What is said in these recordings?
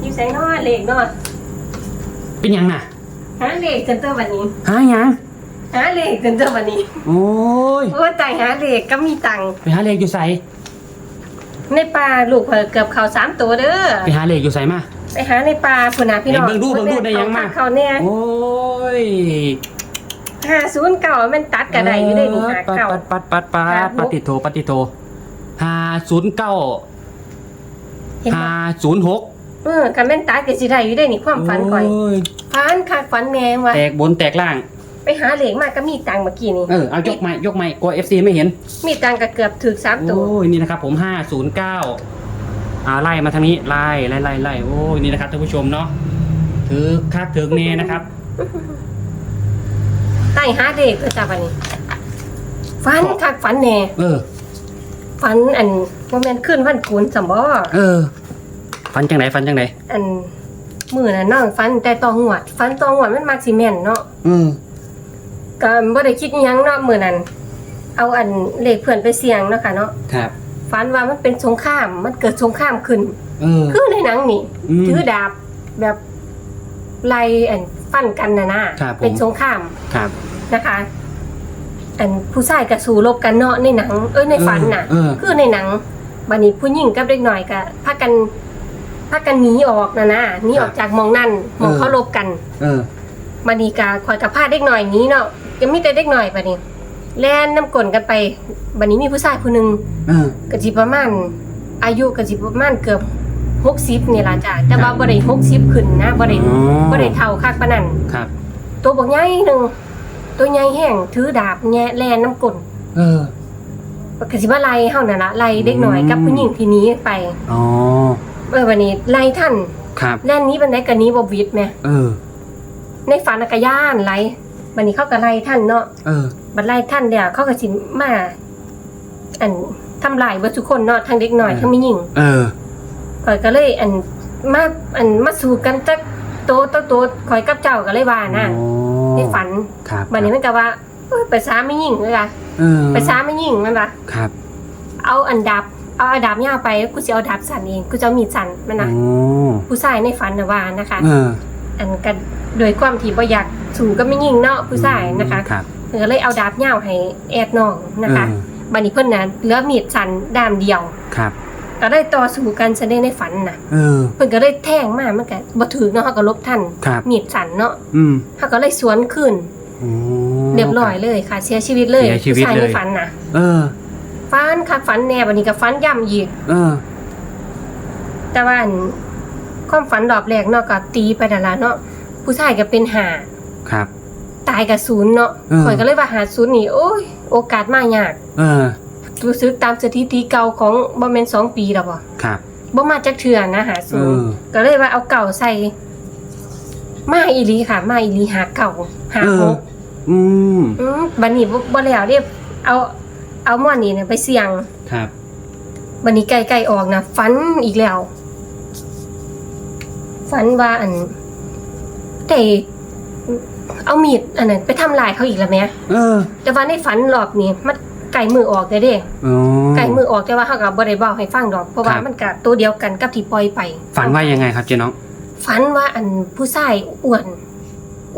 อยู่ใส่นอเลขนอเป็นหยังน่ะ หาเลขจนตัววันนี้ หาหยังหาเลขจนตัววันนี้โอ้ย โอ้ใจหาเลขก็มีตังค์ไปหาเลขอยู่ใส่ในป่าลูกเผลอเกือบเขาสามตัวเด้อไปหาเลขอยู่ใส่มา ไปหาในป่าพุ่นน่ะพี่น้องไหนเบิ่งดูเบิ่งดูได้ยังมา เขาเนี่ย โอ้ย ห้าศูนย์เก่ามันตัดกระไดอยู่ได้นี่หาปัดเก่าปัดปัดปัดปัหาดหกปฏิโทปฏิโทห้าศูนย์เก้าเห็นบ่ห้าศูนย์หกเออคันแม่นตัดก็สิได้อยู่ได้นี่ความฝันก่อยยฝันคักฝันแม่ว่าแตกบนแตกล่าง ไปหาเลขมาก็มีตังค์เมื่อกี้นี่เออเอายกไม้ยกไม้กลัวเอฟซีไม่เห็น มีตังค์ก็เกือบถึงสามตัวโอ้ยนี่นะครับผมห้าศูนย์เก้าอ่าไล่มาทางนี้ไล่ไล่ไล่ไล่โอ้ยนี่นะครับท่านผู้ชมเนาะถือคักถือเนนะครับ ใต้หาเลขก็จ้าวันนี้ฝันคักฝันแน่เออ ฝันอันบ่แม่นขึ้นวันกุนสมบ่เออฟันจังไหนฟันจังไหนอันมื้อนั้นน้องฝันแต่ตองหวดฝันตองหวดมันมักสิแม่นเนาะอืมก็บ่ได้คิดอิหยังเนาะมื้อนั้นเอาอันเลขเพื่อนไปเสี่ยงเนาะค่ะเนาะครับฝันว่ามันเป็นสงครามมันเกิดสงครามขึ้นเออคือในหนังนี่อืมถือดาบแบบไล่อัน ฟันกันน่ะนะครับผม เป็นสงครามครับนะคะ อันผู้ชายก็สู้รบกันเนาะในหนัง เอ้ยในฝันน่ะเออคือในหนังบัดนี้ผู้หญิงกับเด็กหน่อยก็พากันพากันหนีออกนะนะหนีออกจากหมองนั่นหมองเขารบกันเออ บัดนี้ก็คอยกับพาเด็กหน่อยหนี้เนาะยังมีแต่เด็กหน่อยบัดนี้แล่นน้ำกลนกันไปบัดนี้มีผู้ชายผู้หนึง เออก็สิประมาณอายุก็สิประมาณเกือบ 60นี่ล่ะจ้ะแต่ว่าบ่ได้60ขึ้นนะบ่ได้อ๋อ บ่ได้เท่าคักปานนั้นครับ ตัวบักใหญ่หนึงตัวใหญ่แห้งถือดาบแย่แล่นน้ำกลนเออ ก็สิมาไล่เฮานั่นล่ะไล่เด็กหน่อยกับอืมผู้หญิงที่หนีไปอ๋อ เออวันนี้ไล่ท่านครับ แล่นนี้บันไดกันนี้บ่วิดแหม เออ ในฝันน่ะกะย่านไล่บัดนี้เขาก็ไล่ท่านเนาะเออ บัดไล่ท่านเดี๋ยวเขาก็สิมา อันทำลายเบิดทุกคนเนาะทั้งเด็กน้อยเออทั้งผู้หญิง เออ ข่อยก็เลยอันมาอันมาสู้กันจักโตโตโตข่อยกับเจ้าก็เลยว่านะโอ้ในฝันครับบัดนี้มันก็ว่าเอ้ยไปซ้าไม่ยิ่งเลยล่ะเออไปซ้าไม่ยิ่งมันว่าครับเอาอันดับเอาอันดับยาวไปกูจะเอาดาบสั่นเองกูจะเอามีดสั่นมันนะโอ้ผู้ชายในฝันนะว่านะคะ เอออันกันโดยความที่บ่อยากสู่ก็ไม่ยิ่งเนาะผู้ชายนะคะครับเพิ่นก็เลยเอาดาบยาวให้แอดน้องนะคะเออบัดนี้เพิ่นน่ะเหลือมีดสั่นด้ามเดียว ครับ ก็ได้ต่อสู้กันซะได้ในฝันน่ะเออ เพิ่นก็เลยแทงมามันก็บ่ถือเนาะเฮาก็ลบทันครับ มีดสั่นเนาะอืมเฮาก็เลยสวนขึ้น โอ้เรียบร้อยเลยค่ะ เสียชีวิตเลยเสียชีวิตผู้ชายเลในยฝันน่ะเออ ฝันคักฝันแน่บัดนี้ก็ฝันย่ำอีก เออ แต่ว่าอันความฝันรอบแรกเนาะก็ตีไปนั่นล่ะเนาะผู้ชายก็เป็นหาครับ ตายกับศูนย์เนาะเออ ข่อยก็เลยว่าหาศูนย์นี่โอ้ย โอกาสมายาก เออ รู้สึกตามสถิติเก่าของบ่แม่นสองปีแล้วบ่ครับ บ่มาจักเทื่อนะหาศูนย์เออ ก็เลยว่าเอาเก่าใส่ มาอีหลีค่ะ มาอีหลีหาเก่าหาเอหอ กอืม อืมบัดนี้บ่บ่แล้วเด้เอาเอาหม้อนี่เนี่ยไปเสี่ยง ครับบัดนี้ใกล้ๆออกนะฝันอีกแล้วฝันว่าอันได้เอามีดอันนั้นไปทำลายเขาอีกแล้วแหมเออ แต่ว่าในฝันรอบนี้มัน ไก่มือออกเลยเด้อ๋อ ไก่มือออกแต่ว่าเขาก็บ่ได้เว้าให้ฟังดอกเพราะว่าครับ มันก็ตัวเดียวกันกับที่ปล่อยไป ฝันว่ายังไงครับเจ๊น้องฝันว่าอันผู้ชายอ้วน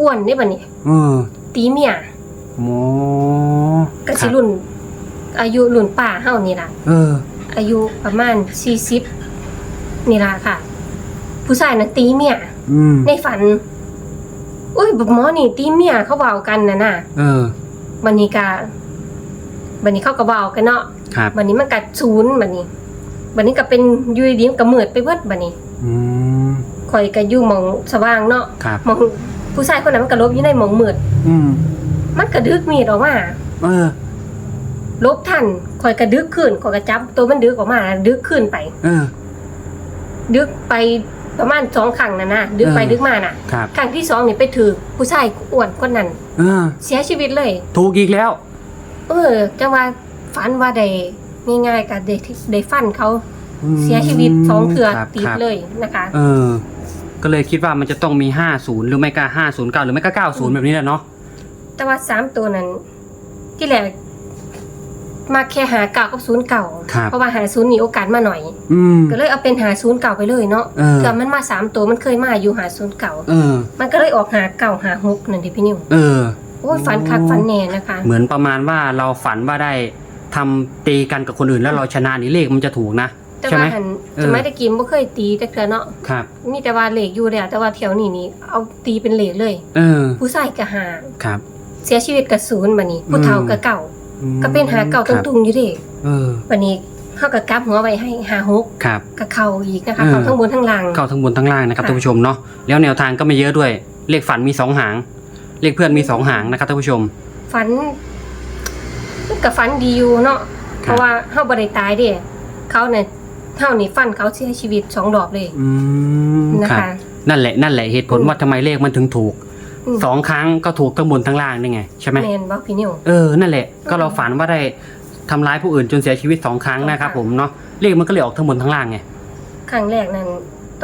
อ้วนนี่บัดนี้เออตีเมียโมก็สิรุ่น อายุรุ่นป้าเฮานี่ล่ะ เออ อายุประมาณ 40 นี่ล่ะค่ะ ผู้ชายนั้นตีเมียอืม ในฝัน อุ้ยบักหมอนี่ตีเมียเขาเว้ากันน่ะน่ะเออบัดนี้ก็ บัดนี้เขาก็เว้ากันเนาะครับบัดนี้มันกัดศูนย์บัดนี้บัดนี้ก็เป็นอยูดีๆมันก็มืดไปเบิดบัดนี้อืมข่อยก็อยู่หมองสว่างเนาะครับหมองผู้ชายคนนั้นมันก็ลบอยู่ในหมองมืดอืมมันก็ดึกมีดออกมาเออ ลบทันข่อยก็ดึกขึ้นข่อยก็จับตัวมันดึกออกมาดึกขึ้นไป เออ ดึกไปประมาณสองครั้งน่ะนะดึกไปเออ ดึกมาน่ะครับ ครั้งที่สองนี่ไปถือผู้ชายอ้วนคนนั้นเออ เสียชีวิตเลย ถูกอีกแล้ว เออจังว่าฝันว่าได้ง่ายๆกับได้ได้ฟันเขาอืมเสียชีวิตสองเถื่อครับติดครับเลยนะคะ เออ ก็เลยคิดว่ามันจะต้องมีห้าศูนย์หรือไม่ก็ห้าศูนย์เก้าหรือไม่ก็เก้าศูนย์แบบนี้แหละเนาะ แต่ว่าสามตัวนั้น ที่แรกมาแค่หาเก่ากับศูนย์เก่าครับ เพราะว่าหาศูนย์นี่โอกาสมาหน่อย อืม ก็เลยเอาเป็นหาศูนย์เก่าไปเลยเนาะเออ เกือบมันมาสามตัวมันเคยมาอยู่หาศูนย์เก่า เออ มันก็เลยออกหาเก่าหาหกนั่นดิพี่นิว เออโอ้ยฝันคักฝันแน่นะคะ เหมือนประมาณว่าเราฝันว่าได้ทำตีกันกับคนอื่นแล้วเราชนะนี่เลขมันจะถูกนะ แต่ใช่ไหมว่าหันเออจะไม่ได้กินบ่เคยตีแต่เทื่อเนาะครับ มีแต่ว่าเหล็กอยู่แล้วแต่ว่าแถวนี้นี่เอาตีเป็นเหล็กเลย เออผู้ชายก็หาครับ เสียชีวิตกับศูนย์บัดนี้ ผู้เฒ่าก็เก่า อืมก็เป็นหาเก่าครับตุงๆอยู่เดิเออบัดนี้เฮาก็กลับหัวไว้ให้หาหกครับกับเข่าอีกนะคะเออ เข่าทั้งบนทั้งล่าง เข้าทั้งบนทั้งล่างนะครับค่ะ ท่านผู้ชมเนาะแล้วแนวทางก็ไม่เยอะด้วย เลขฝันมีสองหาง เลขเพื่อนมีสองหางนะครับท่านผู้ชม ฝันกับฝันดีอยู่เนาะครับเพราะว่าเฮาบ่ได้ตายเด้เขาเนี่ยเฮานี่ฟันเขาเสียชีวิตสองรอบเลยอืมนะครับคะ นั่นแหละนั่นแหละเหตุผลอืมว่าทำไมเลขมันถึงถูกอืม สองครั้งก็ถูกทั้งบนทั้งล่างนี่ไงใช่ไหม แม่นบ่พี่นิว เออ นั่นแหละ ก็อืมเราฝันว่าได้ทำร้ายผู้อื่นจนเสียชีวิตสองครั้งนะครับค่ะผมเนาะ เลขมันก็เลยออกทั้งบนทั้งล่างไง ครั้งแรกนั้น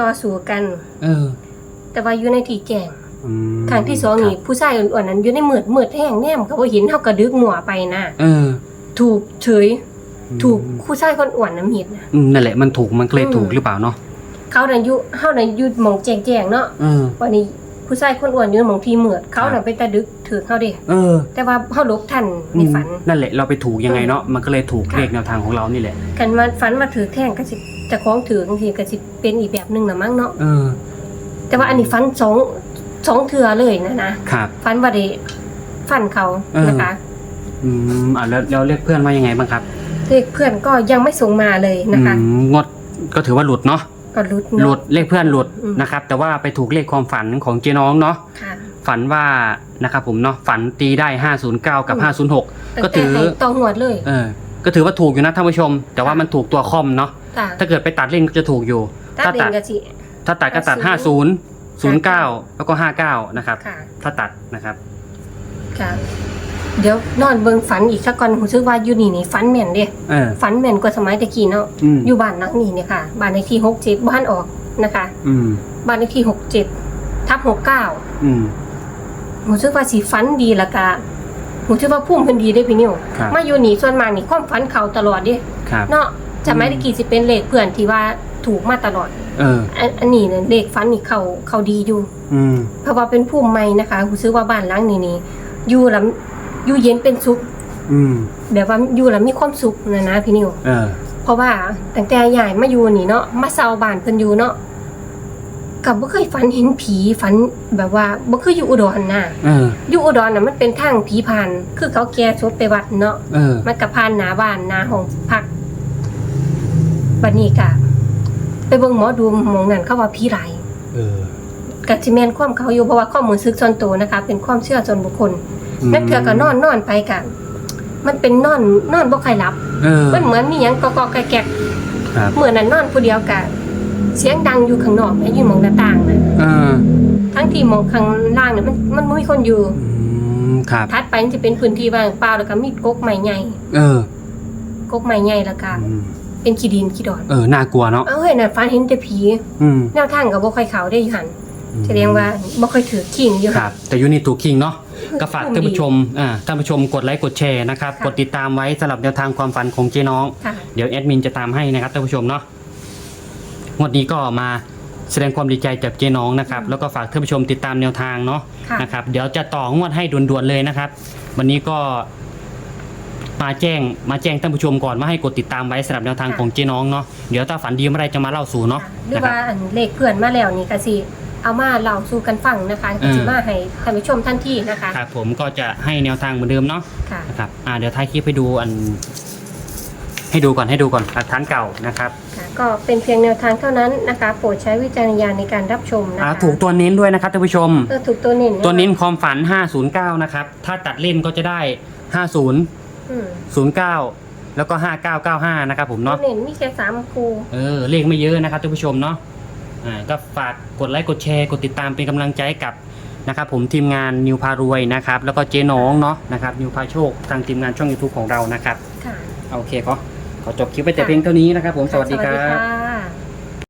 ต่อสู้กัน เออ แต่ว่าอยู่ในที่แจ้งอืม ครั้งที่สองนี่ผู้ชายอ้วนๆนั้นอยู่ในมืดมืดแห้งแนมเขาบ่เห็นเฮาก็ดึกหมัวไปนะเออ ถูกเฉย ถูกอืมผู้ชายคนอ้วนน้ำหิดนะอืมนั่นแหละมันถูกมันก็เลยอืมถูกหรือเปล่าเนาะเขาน่ะอยู่เฮาน่ะอยู่หม่องแจ้งๆเนาะเออ วันนี้ผู้ชายคนอ้วนอยู่หม่องที่มืดเขาครัน่ะบเป็นตาดึกถือเขาเด้เออแต่ว่าเฮาหลบทันในฝันอืมนั่นแหละเราไปถูกยังไงเนาะมันก็เลยถูกค่ะเลขแนวทางของเรานี่แหละกันว่าฝันมาถือแท่งก็สิจะคล้องถือบางทีก็สิเป็นอีกแบบหนึงน่ะมั้งเนาะ เออ แต่ว่าอันนี้ฝันสอง สองเทื่อเลยนะนะครับฝันว่าได้ฟันเขาเออ นะคะอืมอ่าแล้วแล้วเลขเพื่อนว่ายังไงบ้างครับเลขเพื่อนก็ยังไม่ส่งมาเลยนะคะ อืมงดก็ถือว่าหลุดเนาะก็รุดหลุเนาะดเลขเพื่อนหลุดอืม นะครับ แต่ว่าไปถูกเลขความฝันของเจ๊น้องเนาะค่ะฝันว่านะครับผมเนาะฝันตีได้ 509 กับอืม506 ก็ถือ แต่ให้ตองหวดเลยเออ ก็ถือว่าถูกอยู่นะท่านผู้ชม แต่ว่ามันถูกตัวคอมเนาะจ้ะถ้าเกิดไปตัดเล่นก็จะถูกอยู่ ตัดถ้าเด่ตัดนก็สิถ้าตัดก็ตัด 50 09แล้วก็59นะครับ ค่ะ ถ้าตัดนะครับ ค่ะ เดี๋ยวนอนเบิ่งฝันอีกสักก่อนหูซึกว่าอยู่นี่นี่ฝันแม่นเด้เออฝันแม่นกว่าสมัยตะกี้เนาะอืมอยู่บ้านหลังนี้เนี่ยค่ะบ้านเลขที่หกเจ็ดบ้านออกนะคะ อืมบ้านเลขที่หกเจ็ดทับหกเก้าอืมหูซึกว่าสีฝันดีละกะหูซึกว่าพุ่มเพิ่นดีได้พี่นิวครับมาอยู่นี่ส่วนมากนี่ความฝันเขาตลอดเด้ ครับ เนาะจะไม่ได้กี่สิเป็นเลขเพื่อนที่ว่าถูกมาตลอด เออ อันอันนี้เนี่ยเลขฝันนี่เขาเขาดีอยู่ อืม เพราะว่าเป็นผู้ใหม่นะคะหูซื้อว่าบ้านหลังนี้นี่อยู่แล้วอยู่เย็นเป็นสุขอืม แบบว่าอยู่แล้วมีความสุขนะนะพี่นิว เออ เพราะว่าตั้งแต่ใหญ่มาอยู่นี่เนาะมาเซาบ้านเพิ่นอยู่เนาะกับบ่เคยฝันเห็นผีฝันแบบว่าบ่คืออยู่อุดรน่ะเออ อยู่อุดรน่ะมันเป็นทางผีผ่าน คือเขาแก่ศพไปวัดเนาะ เออ มันก็ผ่านหน้าบ้านหน้าห้องพักบัดนี้ก็ ไปเบิ่งหมอดูหมองนั้นเขาว่าผีหลายเออก็สิแม่นความเขาอยู่เพราะว่าข้อมูลซึกส่วนตัวนะคะ เป็นความเชื่อส่วนบุคคลนักเถื่อก็นอนนอนไปกะมันเป็นนอนนอนบ่ใครหลับ เออมันเหมือนมีหยังกอกๆแกกครับๆเหมือนนั้นนอนผู้เดียวกะเสียงดังอยู่ข้างนอกแม่อยู่หมองหน้าต่างนะเออทั้งที่หมองข้างล่างเนี่ยมันมันบ่มีคนอยู่อืมครับถัดไปมันจะเป็นพื้นที่ว่างเปล่าแล้วก็มีกกไม้ใหญ่เออ กกไม้ใหญ่แล้วก็อืม เป็นขี้ดินขี้ดอนเออน่ากลัวเนาะเอ้ยน่ะฝันเห็นแต่ผีอืมแนวทางก็บ่ค่อยเข้าได้อยู่หั่นแสดงว่าบ่ค่อยถือขิงอยู่คหั่นรับแต่อยูนี่ถูกคิงเนาะก็ฝากขึ้นท่านผู้ดีชมอ่าท่านผู้ชมกดไลค์กดแชร์นะครับค่ะ กดติดตามไว้สำหรับแนวทางความฝันของเจ๊น้อง ค่ะ เดี๋ยวแอดมินจะตามให้นะครับท่านผู้ชมเนาะงวดนี้ก็มาแสดงความดีใจจากเจ๊น้องนะครับ แล้วก็ฝากท่านผู้ชมติดตามแนวทางเนาะค่ะ นะครับ เดี๋ยวจะต่องวดให้ด่วนๆเลยนะครับ วันนี้ก็ มาแจ้งมาแจ้งท่านผู้ชมก่อนว่าให้กดติดตามไว้สำหรับแนวทางของเจ๊น้องเนาะเดี๋ยวถ้าฝันดีเมื่อไรจะมาเล่าสู่เนาะหรือนะครับ ว่าอันเลขเพื่อนมาแล้วนี่ก็สิเอามาเล่าสู่กันฟังนะคะเออสิมาให้ท่านผู้ชมท่านที่นะคะครับผมก็จะให้แนวทางเหมือนเดิมเนาะ ค่ะ นะครับ อ่า เดี๋ยวท้ายคลิปให้ดูอัน ให้ดูก่อนให้ดูก่อนหลักฐานเก่านะครับค่ะก็เป็นเพียงแนวทางเท่านั้นนะคะ โปรดใช้วิจารณญาณในการรับชมนะอ่าคะถูกตัวเน้นด้วยนะครับท่านผู้ชม เออถูกตัวเน้นตัวเน้นความฝัน 509 นะครับ ถ้าตัดเล่นก็จะได้ 50 อืม09 แล้วก็ 5995 นะครับผมตัวเนาะ เน้นมีแค่สามคูเออเลขไม่เยอะนะครับท่านผู้ชมเนาะอ่าก็ฝากกดไลค์กดแชร์กดติดตามเป็นกำลังใจให้กับนะครับผมทีมงานนิวพารวยนะครับแล้วก็เจ๊น้องเนาะนะครับนิวพาโชคทางทีมงานช่อง YouTube ของเรานะครับค่ะ โอเคขอขอจบคลิปไปแต่เพียงเท่านี้นะครับผมสวัสดีครัสวัสดีบค่ะ